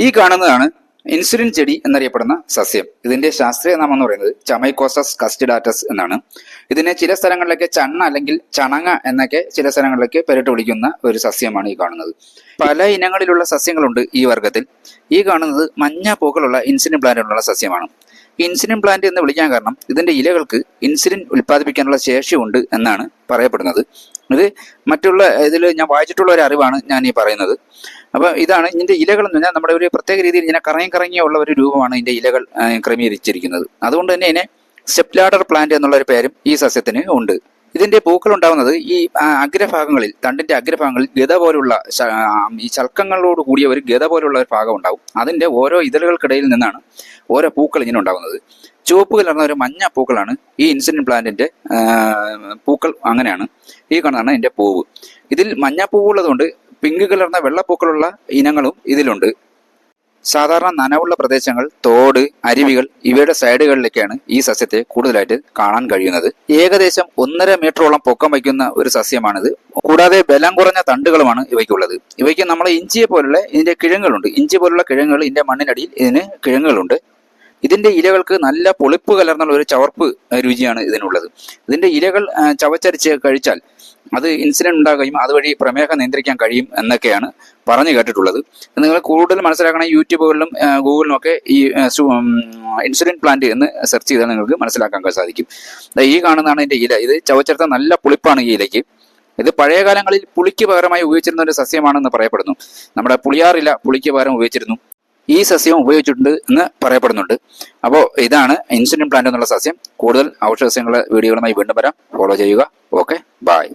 ഈ കാണുന്നതാണ് ഇൻസുലിൻ ചെടി എന്നറിയപ്പെടുന്ന സസ്യം. ഇതിന്റെ ശാസ്ത്രീയ നാമം എന്ന് പറയുന്നത് ചമൈക്കോസസ് കസ്റ്റിഡാറ്റസ് എന്നാണ്. ഇതിനെ ചില സ്ഥലങ്ങളിലൊക്കെ ചണ്ണ അല്ലെങ്കിൽ ചണങ്ങ എന്നൊക്കെ ചില സ്ഥലങ്ങളിലൊക്കെ പേരിട്ട് വിളിക്കുന്ന ഒരു സസ്യമാണ് ഈ കാണുന്നത്. പല ഇനങ്ങളിലുള്ള സസ്യങ്ങളുണ്ട് ഈ വർഗത്തിൽ. ഈ കാണുന്നത് മഞ്ഞ പൂക്കളുള്ള ഇൻസുലിൻ പ്ലാന്റുള്ള സസ്യമാണ്. ഇൻസുലിൻ പ്ലാന്റ് എന്ന് വിളിക്കാൻ കാരണം ഇതിന്റെ ഇലകൾക്ക് ഇൻസുലിൻ ഉൽപ്പാദിപ്പിക്കാനുള്ള ശേഷിയുണ്ട് എന്നാണ് പറയപ്പെടുന്നത്. ഇത് മറ്റുള്ള ഇതിൽ ഞാൻ വായിച്ചിട്ടുള്ള ഒരു അറിവാണ് ഞാൻ ഈ പറയുന്നത്. അപ്പോൾ ഇതാണ് ഇതിന്റെ ഇലകൾ എന്ന് പറഞ്ഞാൽ നമ്മുടെ ഒരു പ്രത്യേക രീതിയിൽ ഇങ്ങനെ കറങ്ങി കറങ്ങിയുള്ള ഒരു രൂപമാണ് ഇതിന്റെ ഇലകൾ ക്രമീകരിച്ചിരിക്കുന്നത്. അതുകൊണ്ട് തന്നെ ഇതിനെ സ്റ്റെപ്ലാഡർ പ്ലാന്റ് എന്നുള്ള ഒരു പേരും ഈ സസ്യത്തിന് ഉണ്ട്. ഇതിന്റെ പൂക്കൾ ഉണ്ടാകുന്നത് ഈ അഗ്രഭാഗങ്ങളിൽ തണ്ടിന്റെ അഗ്രഭാഗങ്ങളിൽ ഗത പോലുള്ള ഈ ചൽക്കങ്ങളോട് കൂടിയ ഒരു ഗത പോലുള്ള ഒരു ഭാഗം ഉണ്ടാവും. അതിന്റെ ഓരോ ഇതളുകൾക്കിടയിൽ നിന്നാണ് ഓരോ പൂക്കൾ ഇങ്ങനെ ഉണ്ടാവുന്നത്. ചുവപ്പ് കലർന്ന ഒരു മഞ്ഞ പൂക്കളാണ് ഈ ഇൻസുലിൻ പ്ലാന്റിന്റെ പൂക്കൾ അങ്ങനെയാണ്. ഈ കാണുന്നതാണ് ഇതിന്റെ പൂവ്. ഇതിൽ മഞ്ഞ പൂവുള്ളതുകൊണ്ട് പിങ്ക് കലർന്ന വെള്ളപ്പൂക്കളുള്ള ഇനങ്ങളും ഇതിലുണ്ട്. സാധാരണ നനവുള്ള പ്രദേശങ്ങൾ തോട് അരുവികൾ ഇവയുടെ സൈഡുകളിലേക്കാണ് ഈ സസ്യത്തെ കൂടുതലായിട്ട് കാണാൻ കഴിയുന്നത്. ഏകദേശം ഒന്നര മീറ്ററോളം പൊക്കം വയ്ക്കുന്ന ഒരു സസ്യമാണിത്. കൂടാതെ ബലം കുറഞ്ഞ തണ്ടുകളുമാണ് ഇവയ്ക്കുള്ളത്. ഇവയ്ക്ക് നമ്മൾ ഇഞ്ചിയെ പോലുള്ള ഇതിന്റെ കിഴങ്ങുകളുണ്ട്. ഇഞ്ചി പോലുള്ള കിഴങ്ങുകൾ ഇതിന്റെ മണ്ണിനടിയിൽ ഇതിന് കിഴങ്ങുകളുണ്ട്. ഇതിന്റെ ഇലകൾക്ക് നല്ല പൊളിപ്പ് കലർന്നുള്ള ഒരു ചവർപ്പ് രുചിയാണ് ഇതിനുള്ളത്. ഇതിന്റെ ഇലകൾ ചവച്ചരിച്ച് കഴിച്ചാൽ അത് ഇൻസുലിൻ ഉണ്ടാകുകയും അതുവഴി പ്രമേഹം നിയന്ത്രിക്കാൻ കഴിയും എന്നൊക്കെയാണ് പറഞ്ഞു കേട്ടിട്ടുള്ളത്. നിങ്ങൾ കൂടുതൽ മനസ്സിലാക്കണ യൂട്യൂബുകളിലും ഗൂഗിളിലും ഒക്കെ ഈ ഇൻസുലിൻ പ്ലാന്റ് എന്ന് സെർച്ച് ചെയ്താൽ നിങ്ങൾക്ക് മനസ്സിലാക്കാൻ സാധിക്കും. ഈ കാണുന്നതാണ് ഇതിന്റെ ഇല. ഇത് ചവച്ചെടുത്ത നല്ല പുളിപ്പാണ് ഈ ഇലയ്ക്ക്. ഇത് പഴയ കാലങ്ങളിൽ പുളിക്ക് പകരമായി ഉപയോഗിച്ചിരുന്ന ഒരു സസ്യമാണെന്ന് പറയപ്പെടുന്നു. നമ്മുടെ പുളിയാറില പുളിക്ക് പകരം ഉപയോഗിച്ചിരുന്നു. ഈ സസ്യം ഉപയോഗിച്ചിട്ടുണ്ട് എന്ന് പറയപ്പെടുന്നുണ്ട്. അപ്പോൾ ഇതാണ് ഇൻസുലിൻ പ്ലാന്റ് എന്നുള്ള സസ്യം. കൂടുതൽ ഔഷധ സസ്യങ്ങളുടെ വീഡിയോകളുമായി വീണ്ടും വരാം. ഫോളോ ചെയ്യുക. Okay bye